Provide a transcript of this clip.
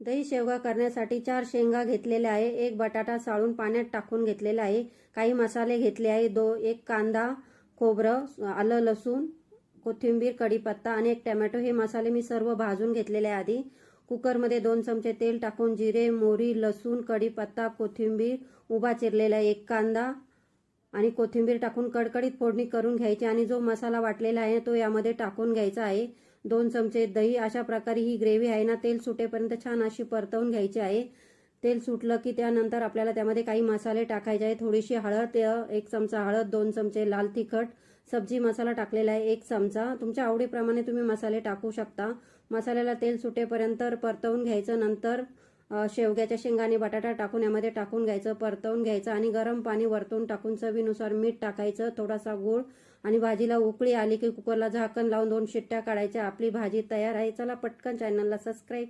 दही शेवगा करण्यासाठी चार शेंगा घेतलेल्या आहे. एक बटाटा साळून पाण्यात टाकून घेतलेला आहे. काही मसाले घेतले आहे. दो एक कांदा खोबरं आलं लसूण कोथिंबीर कढीपत्ता आणि एक टॅमॅटो. हे मसाले मी सर्व भाजून घेतलेले आहे आधी. कुकरमध्ये दोन चमचे तेल टाकून जिरे मोरी लसूण कढीपत्ता कोथिंबीर उभा चिरलेला एक कांदा आणि कोथिंबीर टाकून कडकडीत फोडणी करून घ्यायची आणि जो मसाला वाटलेला आहे तो यामध्ये टाकून घ्यायचा आहे. दोन चमचे दही अशा प्रकारे ही ग्रेव्ही आहे ना तेल सुटेपर्यंत छान अशी परतवून घ्यायची आहे. तेल सुटलं की त्यानंतर आपल्याला त्यामध्ये काही मसाले टाकायचे आहे थोडीशी हळद एक चमचा हळद दोन चमचे लाल तिखट सब्जी मसाला टाकलेला आहे एक चमचा. तुमच्या आवडीप्रमाणे तुम्ही मसाले टाकू शकता. मसाल्याला तेल सुटेपर्यंत परतवून घ्यायचं. नंतर शेवग्याच्या शेंगाने बटाटा टाकून यामध्ये टाकून घ्यायचं परतवून घ्यायचं आणि गरम पाणी वरतून टाकून चवीनुसार मीठ टाकायचं थोडासा गूळ आणि भाजीला उकळी आली की कुकरला झाकण लावून दोन शिट्ट्या काढायच्या. आपली भाजी तयार आहे. चला पटकन चॅनलला सबस्क्राईब